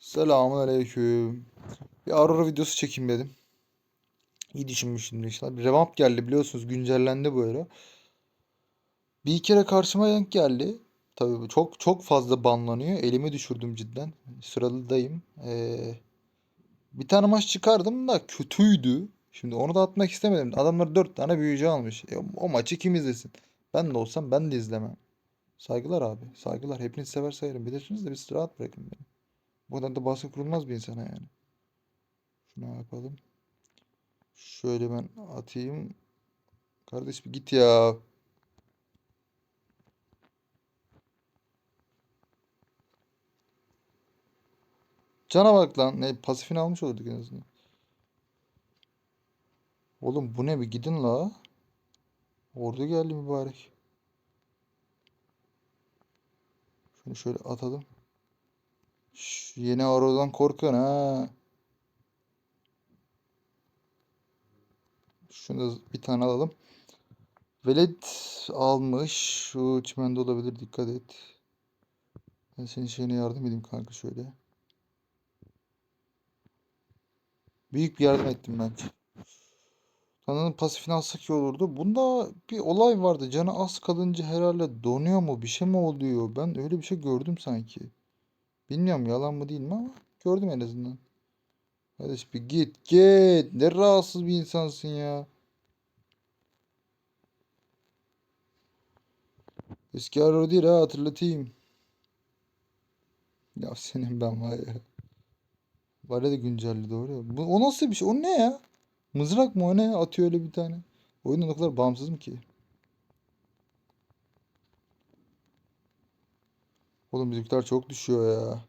Selamun aleyküm. Bir Aurora videosu çekeyim dedim. İyi düşünmüşüm inşallah. Bir revamp geldi biliyorsunuz güncellendi bu ara. Bir kere karşıma denk geldi. Tabii çok çok fazla banlanıyor. Elimi düşürdüm cidden. Sıralıdayım. Ee, bir tane maç çıkardım da kötüydü. Şimdi onu da atmak istemedim. Adamlar dört tane büyücü almış. E, o maçı kim izlesin? Ben de olsam ben de izlemem. Saygılar abi. Saygılar. Hepiniz sever sayarım. Bilirsiniz de bir rahat bırakın beni. Bu kadar da baskı kurulmaz bir insana yani. Şunu yapalım. Şöyle ben atayım. Kardeş bir git ya. Cana lan. Ne pasifini almış olduk en azından. Oğlum bu ne bir gidin la. Ordu geldi mübarek. Şunu şöyle atalım. Şş, yeni Auro'dan korkuyorsun ha. Şunu da bir tane alalım. Velet almış. Şu çimende olabilir dikkat et. Ben senin şeyine yardım edeyim kanka şöyle. Büyük bir yardım ettim bence. Tanrı'nın pasifini alsak iyi olurdu. Bunda bir olay vardı. Canı az kalınca herhalde donuyor mu? Bir şey mi oluyor? Ben öyle bir şey gördüm sanki. Bilmiyorum yalan mı değil mi ama gördüm en azından. Kardeş bir git git. Ne rahatsız bir insansın ya. Eski Arrow değil ha hatırlatayım. Ya senin ben var ya. Vale de güncelli doğru ya. Bu, o nasıl bir şey? O ne ya? Mızrak mı o ne? Atıyor öyle bir tane. Oyundan o kadar bağımsız mı ki? Oğlum bizimkiler çok düşüyor ya.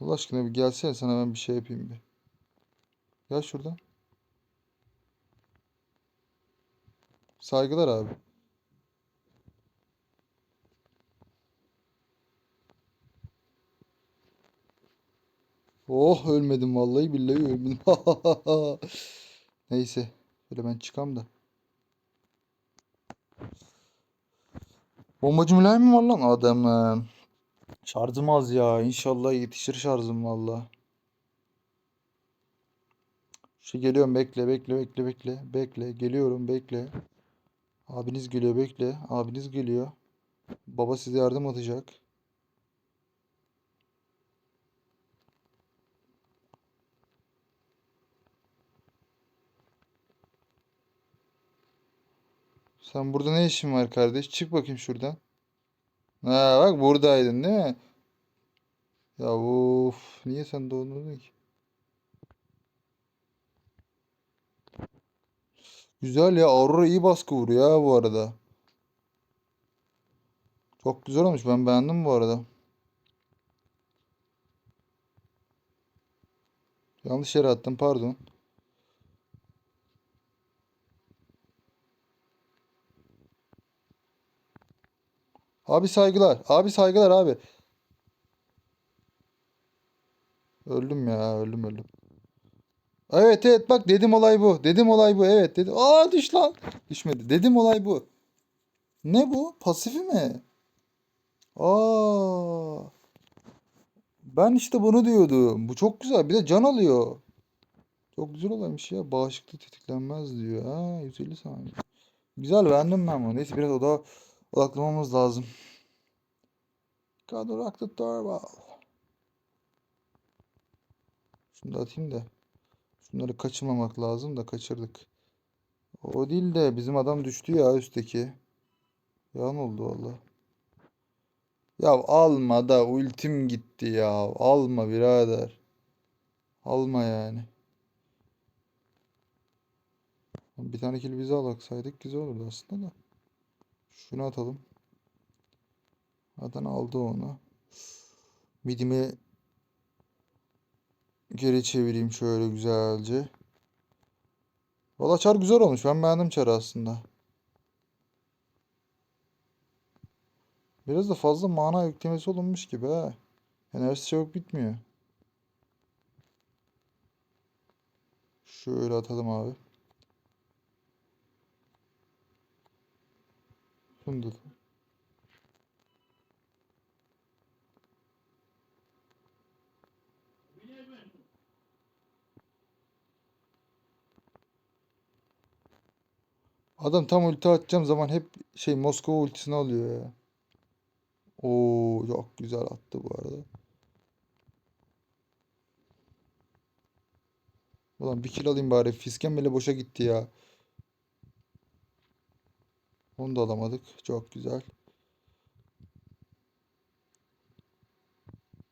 Allah aşkına bir gelsene sana ben bir şey yapayım bir. Gel şuradan. Saygılar abi. Oh ölmedim vallahi billahi ölmedim. Neyse. Böyle ben çıkam da. Bombacı mülayim mi var lan adamın? Şarjım az ya. İnşallah yetişir şarjım valla. Şey geliyorum bekle bekle bekle bekle. Bekle geliyorum bekle. Abiniz geliyor bekle. Abiniz geliyor. Baba size yardım atacak. Sen burada ne işin var kardeş? Çık bakayım şuradan. Ha bak buradaydın değil mi? Ya of niye sen dondurdun ki? Güzel ya Aurora iyi baskı vuruyor ha bu arada. Çok güzel olmuş ben beğendim bu arada. Yanlış yere attım pardon. Abi saygılar. Abi saygılar abi. Öldüm ya öldüm öldüm. Evet evet bak dedim olay bu. Dedim olay bu evet dedim. Aa düş lan. Düşmedi. Dedim olay bu. Ne bu? Pasifi mi? Aa. Ben işte bunu diyordum. Bu çok güzel. Bir de can alıyor. Çok güzel olaymış ya. Bağışıklık tetiklenmez diyor. Ha 150 saniye. Güzel beğendim ben bunu. Neyse biraz oda odaklamamız lazım. Rock the doorbell. Şunu da atayım da. Şunları kaçırmamak lazım da kaçırdık. O değil de bizim adam düştü ya üstteki. Yan oldu valla. Ya alma da ultim gitti ya. Alma birader. Alma yani. Bir tane kill bize alaksaydık güzel olurdu aslında da. Şunu atalım. Zaten aldı onu. Midimi geri çevireyim şöyle güzelce. Valla çar güzel olmuş. Ben beğendim çarı aslında. Biraz da fazla mana yüklemesi olunmuş gibi ha. Enerjisi çabuk bitmiyor. Şöyle atalım abi. Bunu da- Adam tam ulti atacağım zaman hep şey Moskova ultisini alıyor ya. Oo çok güzel attı bu arada. Ulan bir kill alayım bari. Fisken bile boşa gitti ya. Onu da alamadık. Çok güzel.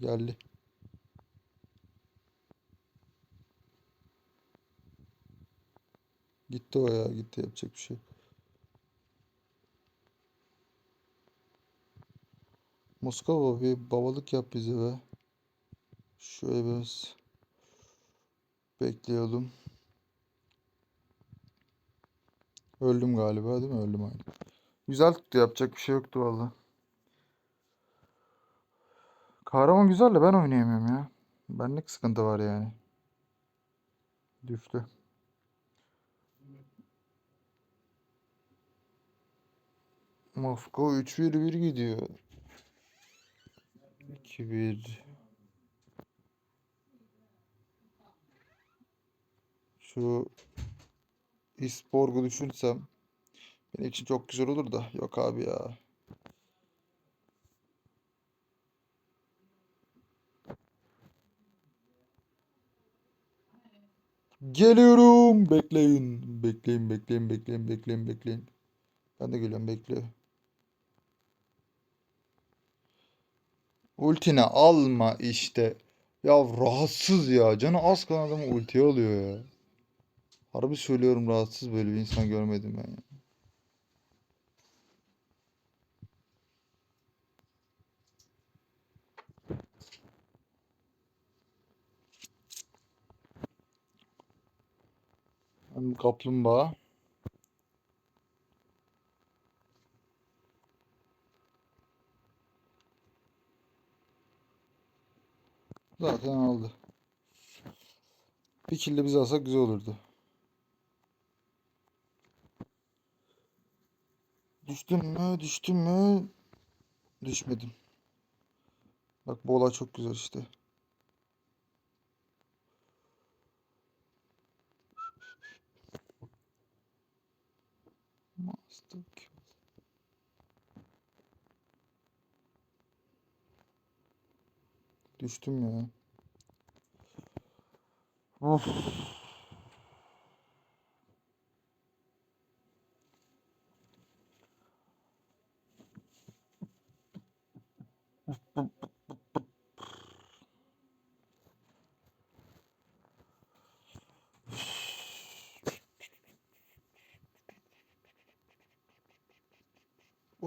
Geldi. Gitti o ya. Gitti yapacak bir şey. Moskova bir babalık yap bize be. Şöyle biraz bekleyelim. Öldüm galiba değil mi? Öldüm aynı. Güzel tuttu yapacak bir şey yoktu valla. Kahraman güzel de ben oynayamıyorum ya. Benlik sıkıntı var yani. Düştü. Moskova 3-1-1 gidiyor. 2-1. Şu İsporg'u düşünsem benim için çok güzel olur da yok abi ya. Geliyorum. Bekleyin. Bekleyin, bekleyin, bekleyin, bekleyin, bekleyin. Ben de geliyorum, bekle. Ultini alma işte. Ya rahatsız ya. Canı az kalan adamı ultiye alıyor ya. Harbi söylüyorum rahatsız böyle bir insan görmedim ben ya. Hem kaplumbağa. Zaten aldı. Bir kill de biz alsak güzel olurdu. Düştüm mü? Düştüm mü? Düşmedim. Bak bu olay çok güzel işte. Master. Düştüm ya. Of.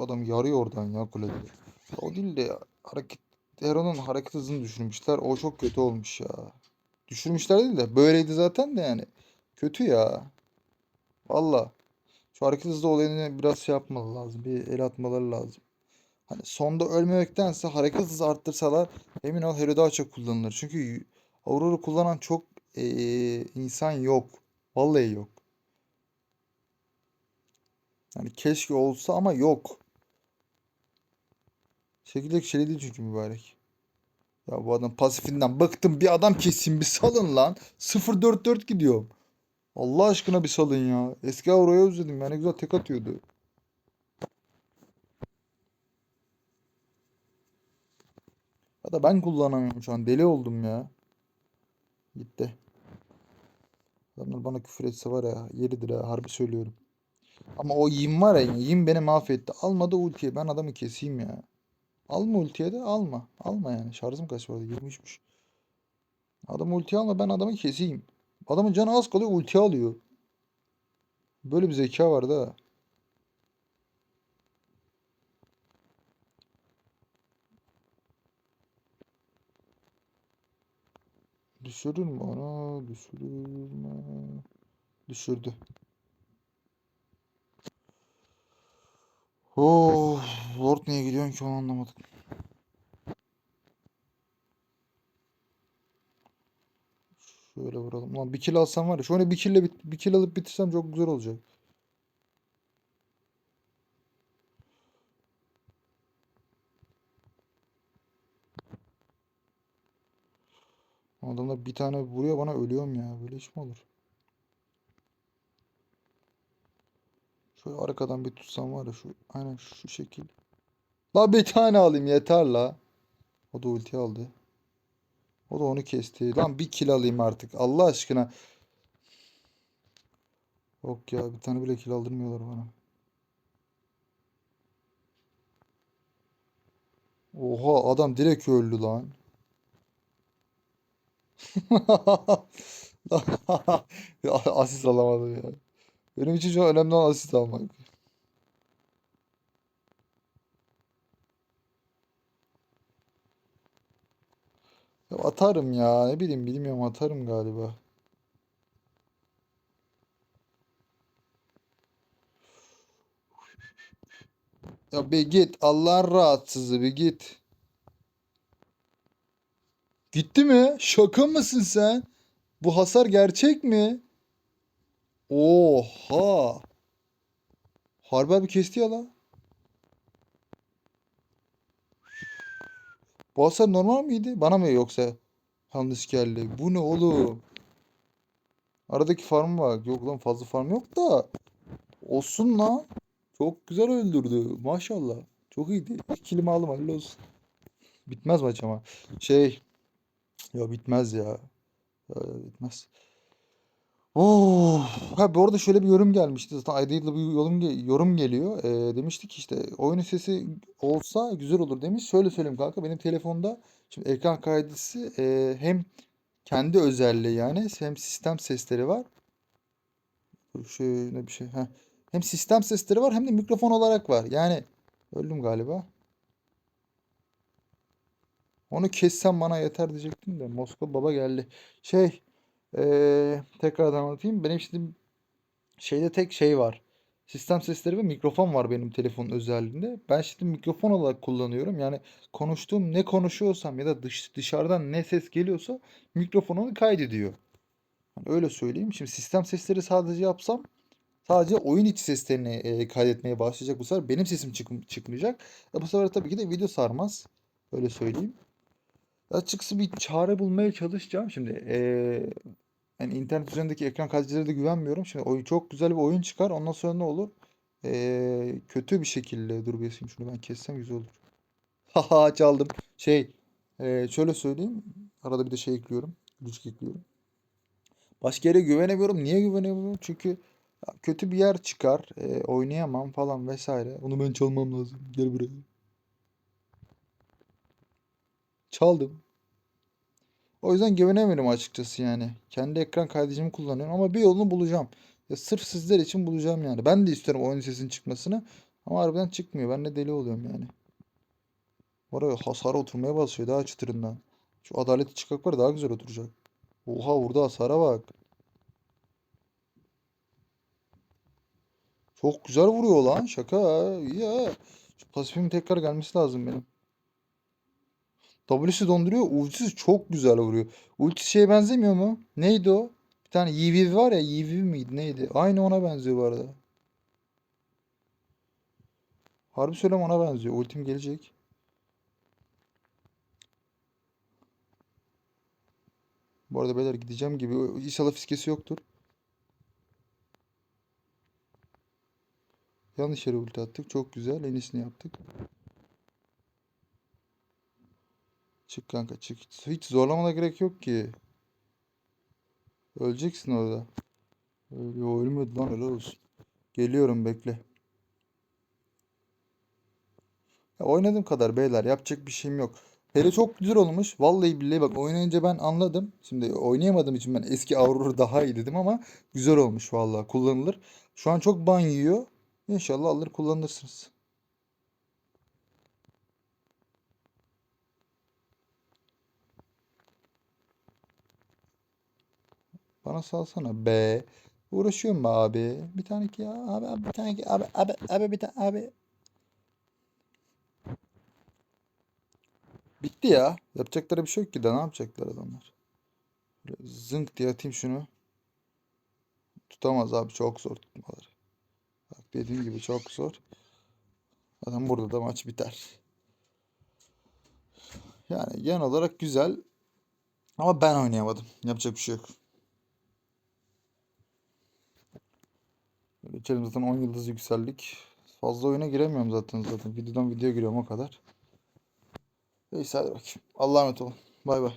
Adam yarıyor oradan ya kulede. O değil de hareket Heron'un hareket hızını düşürmüşler. O çok kötü olmuş ya. Düşürmüşler değil de böyleydi zaten de yani. Kötü ya. Valla. Şu hareket hızı olayını biraz şey yapmalı lazım. Bir el atmaları lazım. Hani sonda ölmemektense hareket hızı arttırsalar emin ol Hero daha çok kullanılır. Çünkü Aurora kullanan çok eee, insan yok. Vallahi yok. Yani keşke olsa ama yok. Çekirdek şey değil çünkü mübarek. Ya bu adam pasifinden bıktım bir adam keseyim bir salın lan. 0-4-4 gidiyorum. Allah aşkına bir salın ya. Eski Aurora'yı özledim ya ne güzel tek atıyordu. Ya da ben kullanamıyorum şu an deli oldum ya. Gitti. Adamlar bana küfür etse var ya yeridir ha harbi söylüyorum. Ama o Yin var ya Yin beni mahvetti. Almadı ultiye ben adamı keseyim ya. Alma ultiye de alma. Alma yani. Şarjım kaç vardı? 23'müş. Adam ulti alma ben adamı keseyim. Adamın canı az kalıyor ulti alıyor. Böyle bir zeka var da. Düşürür mü onu? Düşürür mü? Düşürdü. Oh, Lord niye gidiyorsun ki onu anlamadım. Şöyle vuralım. Lan bir kill alsam var ya. Şu oyunu bir kill, bit bir kill alıp bitirsem çok güzel olacak. Adamlar bir tane vuruyor bana ölüyorum ya. Böyle iş mi olur? Şöyle arkadan bir tutsam var ya şu aynen şu şekil. La bir tane alayım yeter la. O da ulti aldı. O da onu kesti. Lan bir kill alayım artık. Allah aşkına. Yok ya bir tane bile kill aldırmıyorlar bana. Oha adam direkt öldü lan. Asist alamadım ya. Benim için an önemli olan asist almak. Atarım ya. Ne bileyim bilmiyorum atarım galiba. Ya bir git. Allah'ın rahatsızı bir git. Gitti mi? Şaka mısın sen? Bu hasar gerçek mi? Oha. Harbi abi kesti ya la. Bu hasar normal miydi? Bana mı yoksa yanlış geldi? Bu ne oğlum? Aradaki farm bak. Yok lan fazla farm yok da. Olsun lan. Çok güzel öldürdü. Maşallah. Çok iyiydi. İlk kilimi aldım hayırlı. Bitmez maç ama. Şey. Ya bitmez ya. Ya, bitmez. Oh, ha bu arada şöyle bir yorum gelmişti. Zaten ayda yılda bir yorum, yorum geliyor. Demiştik ki işte oyunun sesi olsa güzel olur demiş. Şöyle söyleyeyim kanka benim telefonda şimdi ekran kaydısı e, hem kendi özelliği yani hem sistem sesleri var. Şöyle bir şey. Heh. Hem sistem sesleri var hem de mikrofon olarak var. Yani öldüm galiba. Onu kessem bana yeter diyecektim de Moskova baba geldi. Şey ee, tekrardan anlatayım. Benim şimdi şeyde tek şey var. Sistem sesleri ve mikrofon var benim telefonun özelliğinde. Ben şimdi mikrofon olarak kullanıyorum. Yani konuştuğum ne konuşuyorsam ya da dış, dışarıdan ne ses geliyorsa mikrofon onu kaydediyor. Hani öyle söyleyeyim. Şimdi sistem sesleri sadece yapsam sadece oyun içi seslerini e, kaydetmeye başlayacak bu sefer. Benim sesim çık- çıkmayacak. E, bu sefer tabii ki de video sarmaz. Öyle söyleyeyim. Açıkçası bir çare bulmaya çalışacağım. Şimdi eee yani internet üzerindeki ekran kaydıcılara da güvenmiyorum. Şimdi oyun çok güzel bir oyun çıkar. Ondan sonra ne olur? Eee, kötü bir şekilde dur bir şunu ben kessem güzel olur. Haha çaldım. Şey eee, şöyle söyleyeyim. Arada bir de şey ekliyorum. Gülücük ekliyorum. Başka yere güvenemiyorum. Niye güvenemiyorum? Çünkü kötü bir yer çıkar. eee, oynayamam falan vesaire. Onu ben çalmam lazım. Gel buraya. Çaldım. O yüzden güvenemiyorum açıkçası yani. Kendi ekran kaydedicimi kullanıyorum ama bir yolunu bulacağım. Ya sırf sizler için bulacağım yani. Ben de istiyorum oyun sesinin çıkmasını. Ama harbiden çıkmıyor. Ben de deli oluyorum yani. Arada hasara oturmaya başlıyor daha çıtırından. Şu adaleti çıkak var daha güzel oturacak. Oha vurdu hasara bak. Çok güzel vuruyor lan. Şaka. ha. Şu pasifimin tekrar gelmesi lazım benim. W'si donduruyor. Ultisi çok güzel vuruyor. Ultisi şeye benzemiyor mu? Neydi o? Bir tane Yiviv var ya. Yiviv miydi? Neydi? Aynı ona benziyor bu arada. Harbi söylüyorum ona benziyor. Ultim gelecek. Bu arada beyler gideceğim gibi. İnşallah fiskesi yoktur. Yanlış yere ulti attık. Çok güzel. En iyisini yaptık. Çık kanka çık. Hiç zorlamana gerek yok ki. Öleceksin orada. Yo ölmedi lan helal olsun. Geliyorum bekle. Ya oynadığım kadar beyler yapacak bir şeyim yok. Hele çok güzel olmuş. Vallahi billahi bak oynayınca ben anladım. Şimdi oynayamadığım için ben eski Aurora daha iyi dedim ama güzel olmuş vallahi kullanılır. Şu an çok ban yiyor. İnşallah alır kullanırsınız. Bana salsana be. Uğraşıyorum be abi. Bir tane ki ya abi, abi bir tane ki abi abi abi bir tane abi. Bitti ya. Yapacakları bir şey yok ki de ne yapacaklar adamlar. Böyle zınk diye atayım şunu. Tutamaz abi çok zor tutmaları. Bak dediğim gibi çok zor. Zaten burada da maç biter. Yani genel olarak güzel. Ama ben oynayamadım. Yapacak bir şey yok. Geçelim zaten 10 yıldız yükseldik. Fazla oyuna giremiyorum zaten zaten. Videodan videoya giriyorum o kadar. Neyse hadi bakayım. Allah'a emanet olun. Bay bay.